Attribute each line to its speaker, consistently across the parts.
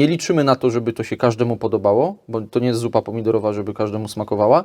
Speaker 1: Nie liczymy na to, żeby to się każdemu podobało, bo to nie jest zupa pomidorowa, żeby każdemu smakowała.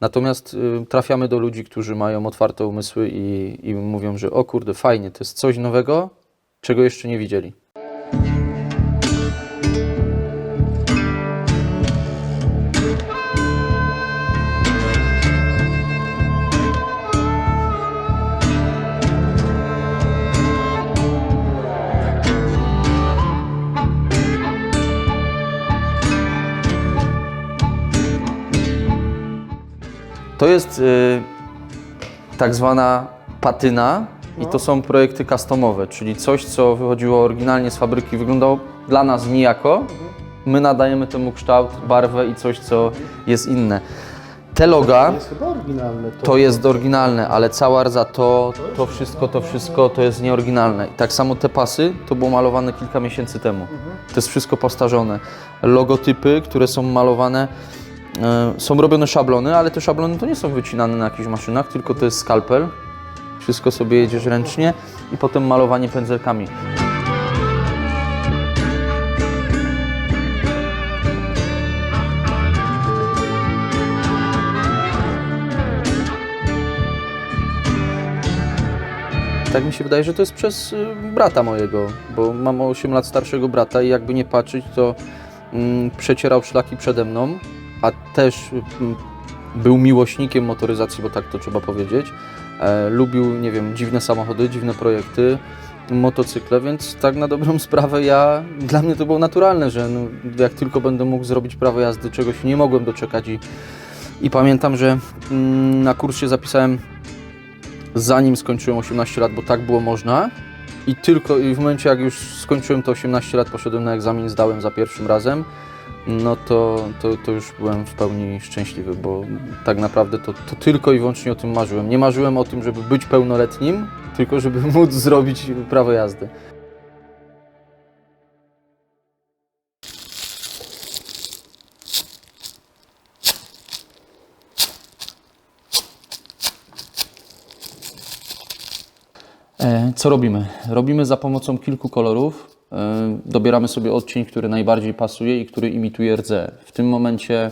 Speaker 1: Natomiast y, trafiamy do ludzi, którzy mają otwarte umysły i, i mówią, że o kurde, fajnie, to jest coś nowego, czego jeszcze nie widzieli. To jest y, tak zwana patyna i to są projekty customowe, czyli coś, co wychodziło oryginalnie z fabryki, wyglądało dla nas nijako. My nadajemy temu kształt, barwę i coś, co jest inne. Te loga
Speaker 2: To jest chyba oryginalne.
Speaker 1: to jest oryginalne, ale cała rdza, to, to wszystko, to wszystko to jest nieoryginalne. I tak samo te pasy, to było malowane kilka miesięcy temu. To jest wszystko postarzone. Logotypy, które są malowane, są robione szablony, ale te szablony to nie są wycinane na jakichś maszynach, tylko to jest skalpel. Wszystko sobie jedziesz ręcznie i potem malowanie pędzelkami. Tak mi się wydaje, że to jest przez y, brata mojego, bo mam o 8 lat starszego brata i jakby nie patrzeć, to mm, przecierał szlaki przede mną, a też mm, był miłośnikiem motoryzacji, bo tak to trzeba powiedzieć. E, lubił, nie wiem, dziwne samochody, dziwne projekty, motocykle, więc tak na dobrą sprawę ja, dla mnie to było naturalne, że no, jak tylko będę mógł zrobić prawo jazdy, czegoś nie mogłem doczekać i, i pamiętam, że mm, na kurs się zapisałem zanim skończyłem 18 lat, bo tak było można. I tylko i w momencie, jak już skończyłem te 18 lat, poszedłem na egzamin, zdałem za pierwszym razem, no to, to, to już byłem w pełni szczęśliwy, bo tak naprawdę to, to tylko i wyłącznie o tym marzyłem. Nie marzyłem o tym, żeby być pełnoletnim, tylko żeby móc zrobić prawo jazdy. E, Co robimy? Robimy za pomocą kilku kolorów. E, Dobieramy sobie odcień, który najbardziej pasuje i który imituje rdze. W tym momencie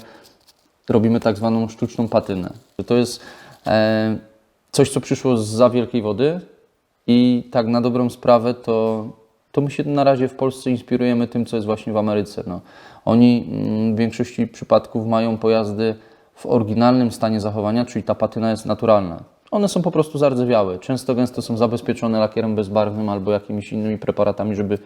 Speaker 1: robimy tak zwaną sztuczną patynę. To jest e, coś, co przyszło z za wielkiej wody i tak na dobrą sprawę to, to my się na razie w Polsce inspirujemy tym, co jest właśnie w Ameryce. No. Oni mm, w większości przypadków mają pojazdy w oryginalnym stanie zachowania, czyli ta patyna jest naturalna. One są po prostu zardzewiałe. Często gęsto są zabezpieczone lakierem bezbarwnym albo jakimiś innymi preparatami, żeby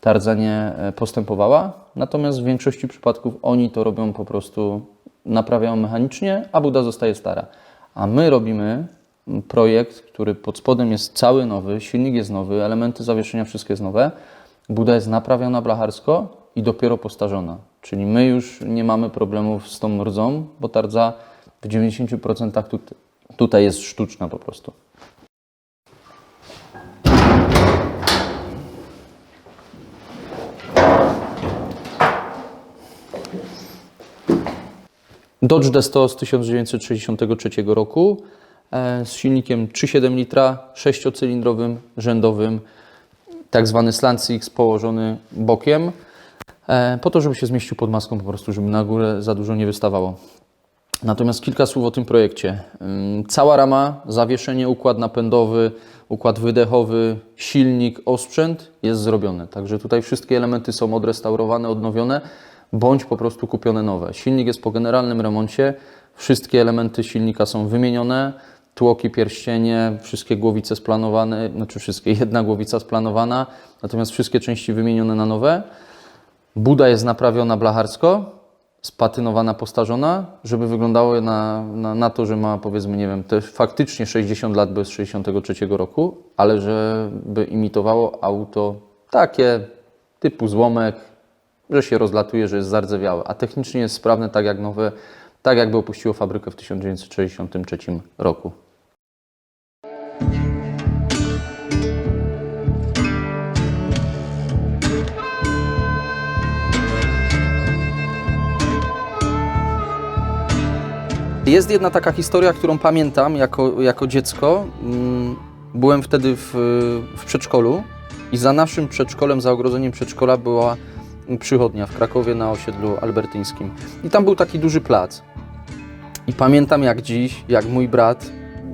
Speaker 1: ta rdza nie e, postępowała. Natomiast w większości przypadków oni to robią po prostu, naprawiają mechanicznie, a buda zostaje stara. A my robimy projekt, który pod spodem jest cały nowy, silnik jest nowy, elementy zawieszenia wszystkie jest nowe. Buda jest naprawiona blacharsko i dopiero postarzona. Czyli my już nie mamy problemów z tą rdzą, bo ta rdza w 90% tu, tutaj jest sztuczna po prostu. Dodge D100 z 1963 roku e, z silnikiem 3,7 litra, sześciocylindrowym, rzędowym, tak zwany slant six położony bokiem, e, po to, żeby się zmieścił pod maską po prostu, żeby na górę za dużo nie wystawało. Natomiast kilka słów o tym projekcie. Ym, Cała rama, zawieszenie, układ napędowy, układ wydechowy, silnik, osprzęt jest zrobione. Także tutaj wszystkie elementy są odrestaurowane, odnowione, bądź po prostu kupione nowe. Silnik jest po generalnym remoncie, wszystkie elementy silnika są wymienione, tłoki, pierścienie, wszystkie głowice splanowane, znaczy wszystkie, jedna głowica splanowana, natomiast wszystkie części wymienione na nowe. Buda jest naprawiona blacharsko, spatynowana, postarzona, żeby wyglądało na, na, na to, że ma powiedzmy, nie wiem, też faktycznie 60 lat bez 63 roku, ale żeby imitowało auto takie typu złomek, że się rozlatuje, że jest zardzewiałe, a technicznie jest sprawne tak jak nowe, tak jakby opuściło fabrykę w 1963 roku. Jest jedna taka historia, którą pamiętam jako, jako dziecko. Mm, Byłem wtedy w, w przedszkolu i za naszym przedszkolem, za ogrodzeniem przedszkola była przychodnia w Krakowie na osiedlu albertyńskim. I tam był taki duży plac. I pamiętam jak dziś, jak mój brat,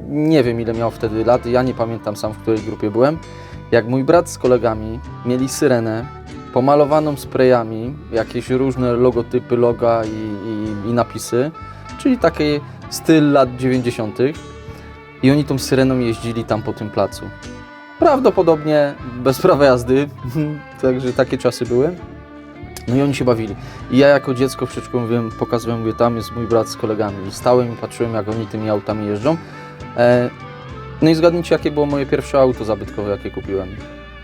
Speaker 1: nie wiem ile miał wtedy lat, ja nie pamiętam sam w której grupie byłem, jak mój brat z kolegami mieli syrenę pomalowaną sprayami, jakieś różne logotypy, loga i, i, i napisy, czyli taki styl lat 90. I oni tą syreną jeździli tam po tym placu. Prawdopodobnie bez prawa jazdy, także takie czasy były. No i oni się bawili. I ja jako dziecko w przedszkolu mówiłem, pokazywałem, mówię, tam jest mój brat z kolegami. I stałem i patrzyłem, jak oni tymi autami jeżdżą. E, no i zgadnijcie, jakie było moje pierwsze auto zabytkowe, jakie kupiłem.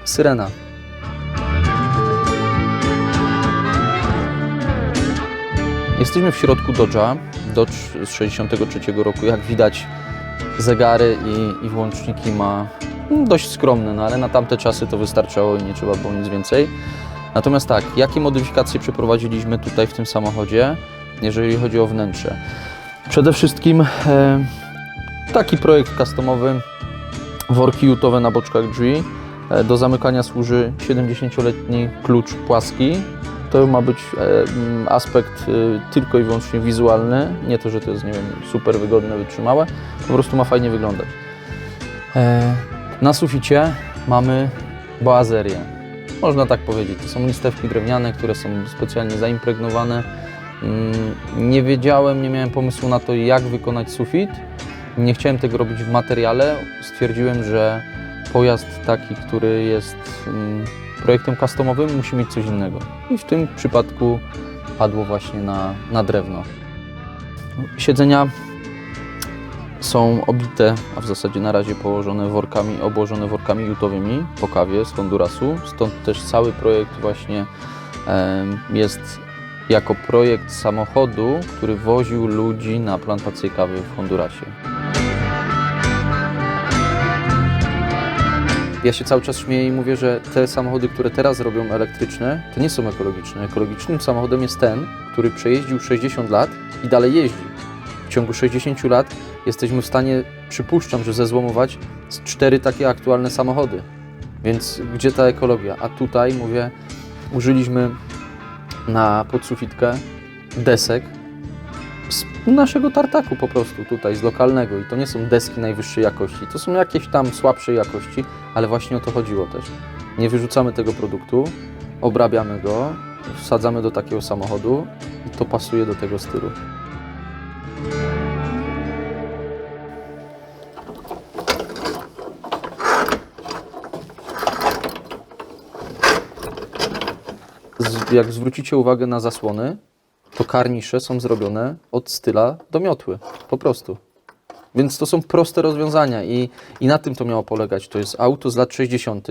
Speaker 1: Syrena. Jesteśmy w środku Dodge'a, Dodge z 63 roku. Jak widać, zegary i, i włączniki ma mm, dość skromne, no ale na tamte czasy to wystarczało i nie trzeba było nic więcej. Natomiast tak, jakie modyfikacje przeprowadziliśmy tutaj w tym samochodzie, jeżeli chodzi o wnętrze? Przede wszystkim e, taki projekt customowy, worki jutowe na boczkach drzwi. E, Do zamykania służy 70-letni klucz płaski. To ma być e, m, aspekt e, tylko i wyłącznie wizualny, nie to, że to jest, nie wiem, super wygodne, wytrzymałe, po prostu ma fajnie wyglądać. E, Na suficie mamy boazerię. Można tak powiedzieć. To są listewki drewniane, które są specjalnie zaimpregnowane. Mm, Nie wiedziałem, nie miałem pomysłu na to, jak wykonać sufit. Nie chciałem tego robić w materiale. Stwierdziłem, że pojazd taki, który jest mm, projektem customowym, musi mieć coś innego. I w tym przypadku padło właśnie na, na drewno. Siedzenia są obite, a w zasadzie na razie położone workami, obłożone workami jutowymi po kawie z Hondurasu. Stąd też cały projekt właśnie em, jest jako projekt samochodu, który woził ludzi na plantację kawy w Hondurasie. Ja się cały czas śmieję i mówię, że te samochody, które teraz robią elektryczne, to nie są ekologiczne. Ekologicznym samochodem jest ten, który przejeździł 60 lat i dalej jeździ. W ciągu 60 lat jesteśmy w stanie, przypuszczam, że zezłomować cztery takie aktualne samochody. Więc gdzie ta ekologia? A tutaj, mówię, użyliśmy na podsufitkę desek z naszego tartaku po prostu tutaj, z lokalnego. I to nie są deski najwyższej jakości, to są jakieś tam słabszej jakości, ale właśnie o to chodziło też. Nie wyrzucamy tego produktu, obrabiamy go, wsadzamy do takiego samochodu i to pasuje do tego stylu. Jak zwrócicie uwagę na zasłony, to karnisze są zrobione od styla do miotły, po prostu. Więc to są proste rozwiązania i, i na tym to miało polegać. To jest auto z lat 60.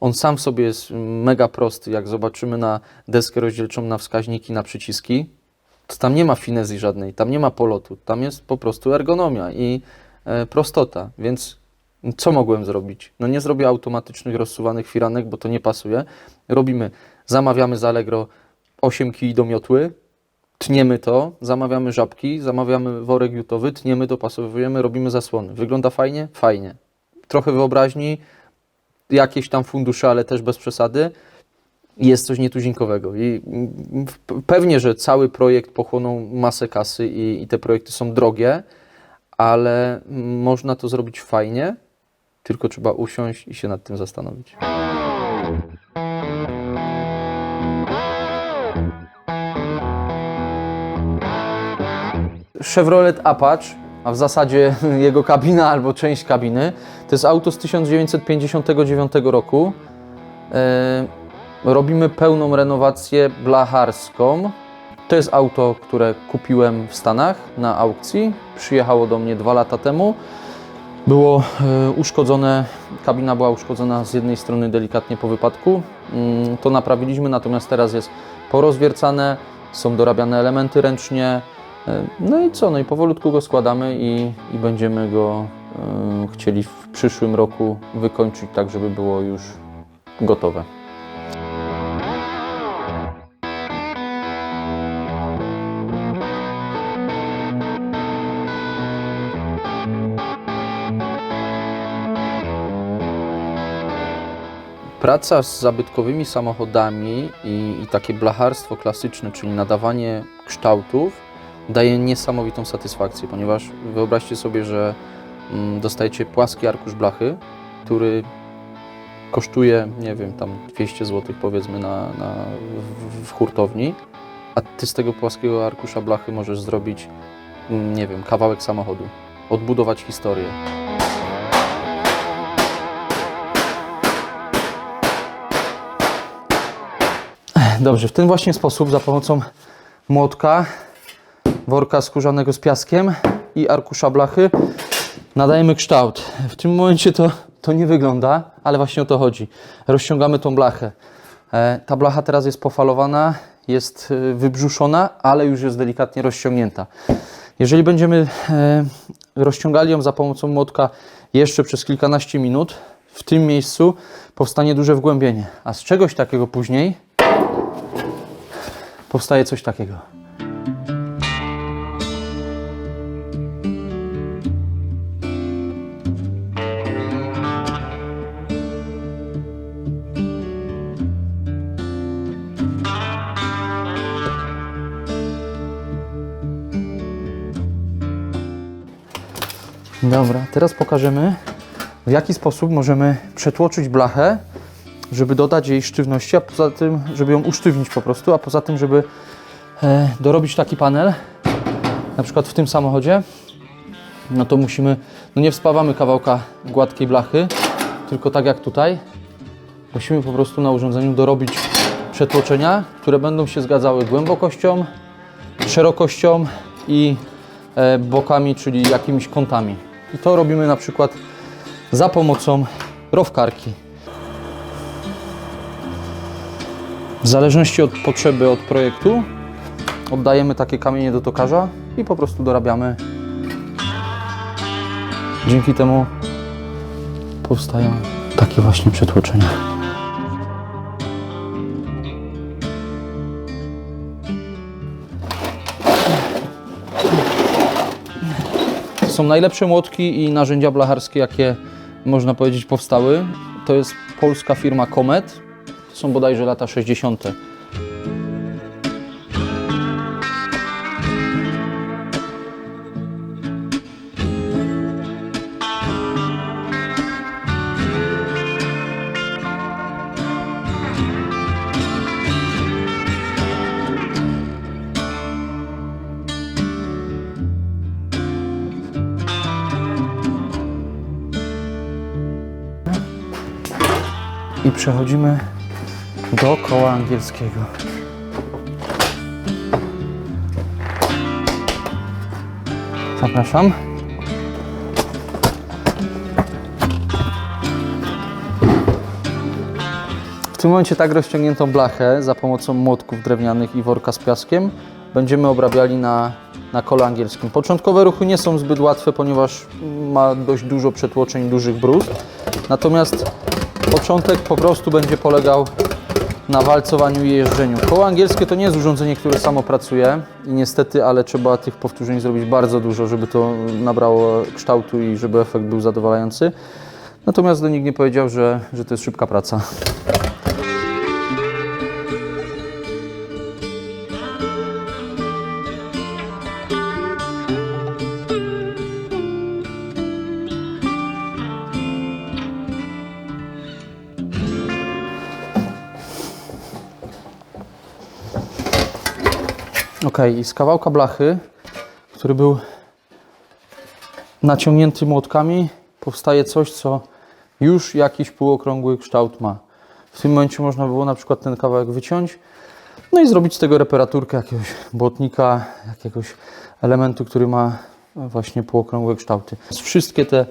Speaker 1: On sam w sobie jest mega prosty. Jak zobaczymy na deskę rozdzielczą, na wskaźniki, na przyciski, to tam nie ma finezji żadnej, tam nie ma polotu, tam jest po prostu ergonomia i e, prostota. Więc co mogłem zrobić? No nie zrobię automatycznych rozsuwanych firanek, bo to nie pasuje. Robimy, zamawiamy z Allegro 8 kij do miotły, tniemy to, zamawiamy żabki, zamawiamy worek jutowy, tniemy, dopasowujemy, robimy zasłony. Wygląda fajnie? Fajnie. Trochę wyobraźni, jakieś tam fundusze, ale też bez przesady. Jest coś nietuzinkowego i pewnie, że cały projekt pochłonął masę kasy i, i te projekty są drogie, ale można to zrobić fajnie, tylko trzeba usiąść i się nad tym zastanowić. Chevrolet Apache, a w zasadzie jego kabina albo część kabiny, to jest auto z 1959 roku. E, robimy pełną renowację blacharską. To jest auto, które kupiłem w Stanach na aukcji. Przyjechało do mnie dwa lata temu. Było e, uszkodzone, kabina była uszkodzona z jednej strony delikatnie po wypadku. Mm, To naprawiliśmy, natomiast teraz jest porozwiercane, są dorabiane elementy ręcznie. E, No i co? No i powolutku go składamy i, i będziemy go e, chcieli w przyszłym roku wykończyć tak, żeby było już gotowe. Praca z zabytkowymi samochodami i, i takie blacharstwo klasyczne, czyli nadawanie kształtów, daje niesamowitą satysfakcję, ponieważ wyobraźcie sobie, że mm, dostajecie płaski arkusz blachy, który kosztuje, nie wiem, tam 200 zł powiedzmy na, na, w, w hurtowni, a ty z tego płaskiego arkusza blachy możesz zrobić, mm, nie wiem, kawałek samochodu, odbudować historię. Dobrze, w ten właśnie sposób za pomocą młotka, worka skórzanego z piaskiem i arkusza blachy nadajemy kształt. W tym momencie to, to nie wygląda, ale właśnie o to chodzi. Rozciągamy tą blachę. E, ta blacha teraz jest pofalowana, jest e, wybrzuszona, ale już jest delikatnie rozciągnięta. Jeżeli będziemy e, rozciągali ją za pomocą młotka jeszcze przez kilkanaście minut, w tym miejscu powstanie duże wgłębienie. A z czegoś takiego później powstaje coś takiego. Dobra, teraz pokażemy, w jaki sposób możemy przetłoczyć blachę, żeby dodać jej sztywności, a poza tym, żeby ją usztywnić po prostu, a poza tym, żeby e, dorobić taki panel, na przykład w tym samochodzie, no to musimy, no nie wspawamy kawałka gładkiej blachy, tylko tak jak tutaj, musimy po prostu na urządzeniu dorobić przetłoczenia, które będą się zgadzały głębokością, szerokością i e, bokami, czyli jakimiś kątami. I to robimy na przykład za pomocą rowkarki. W zależności od potrzeby, od projektu, oddajemy takie kamienie do tokarza i po prostu dorabiamy. Dzięki temu powstają takie właśnie przetłoczenia. Są najlepsze młotki i narzędzia blacharskie, jakie można powiedzieć powstały. To jest polska firma Comet. To są bodajże lata 60. I przechodzimy do koła angielskiego. Zapraszam. W tym momencie tak rozciągniętą blachę za pomocą młotków drewnianych i worka z piaskiem będziemy obrabiali na, na kole angielskim. Początkowe ruchy nie są zbyt łatwe, ponieważ ma dość dużo przetłoczeń, dużych bruz. Natomiast początek po prostu będzie polegał na walcowaniu i jeżdżeniu. Koło angielskie to nie jest urządzenie, które samo pracuje i niestety, ale trzeba tych powtórzeń zrobić bardzo dużo, żeby to nabrało kształtu i żeby efekt był zadowalający. Natomiast do nikt nie powiedział, że, że to jest szybka praca. Ok, i z kawałka blachy, który był naciągnięty młotkami, powstaje coś, co już jakiś półokrągły kształt ma. W tym momencie można było na przykład ten kawałek wyciąć, no i zrobić z tego reparaturkę jakiegoś błotnika, jakiegoś elementu, który ma właśnie półokrągłe kształty. Wszystkie te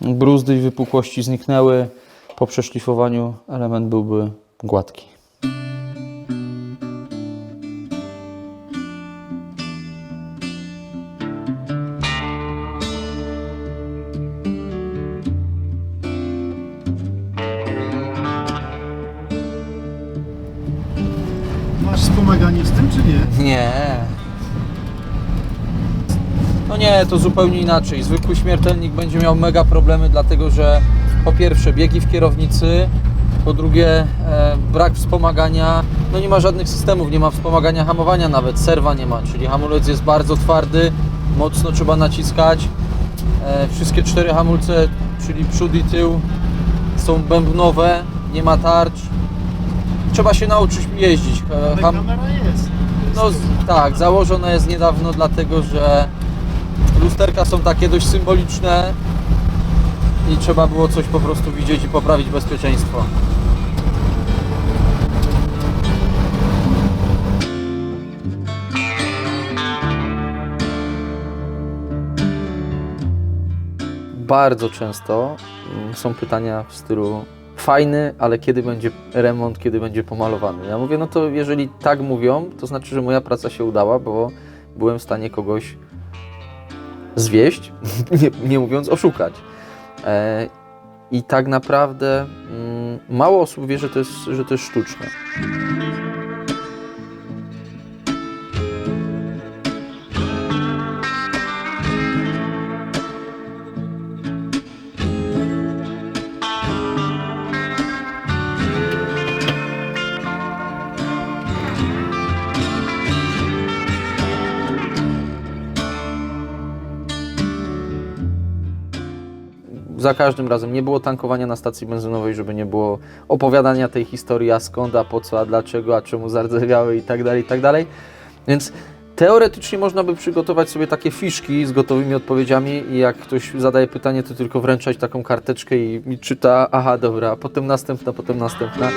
Speaker 1: bruzdy i wypukłości zniknęły. Po przeszlifowaniu element byłby gładki.
Speaker 2: Nie,
Speaker 1: to zupełnie inaczej. Zwykły śmiertelnik będzie miał mega problemy, dlatego że po pierwsze biegi w kierownicy, Po drugie, e, brak wspomagania. No nie ma żadnych systemów, nie ma wspomagania hamowania nawet, serwa nie ma, czyli hamulec jest bardzo twardy, mocno trzeba naciskać. E, wszystkie cztery hamulce, czyli przód i tył, są bębnowe, nie ma tarcz. Trzeba się nauczyć jeździć. E, ham-
Speaker 2: kamera jest.
Speaker 1: no z- tak, założona jest niedawno, dlatego że lusterka są takie dość symboliczne i trzeba było coś po prostu widzieć i poprawić bezpieczeństwo. Bardzo często mm, są pytania w stylu fajny, ale kiedy będzie remont, kiedy będzie pomalowany? Ja mówię, no to jeżeli tak mówią, to znaczy, że moja praca się udała, bo byłem w stanie kogoś zwieść, nie, nie mówiąc oszukać. E, I tak naprawdę mm, mało osób wie, że to jest, że to jest sztuczne. Za każdym razem nie było tankowania na stacji benzynowej, żeby nie było opowiadania tej historii, a skąd, a po co, a dlaczego, a czemu zardzewiały i tak dalej, i tak dalej. Więc teoretycznie można by przygotować sobie takie fiszki z gotowymi odpowiedziami i jak ktoś zadaje pytanie, to tylko wręczać taką karteczkę i, i czyta, aha, dobra, potem następna, potem następna.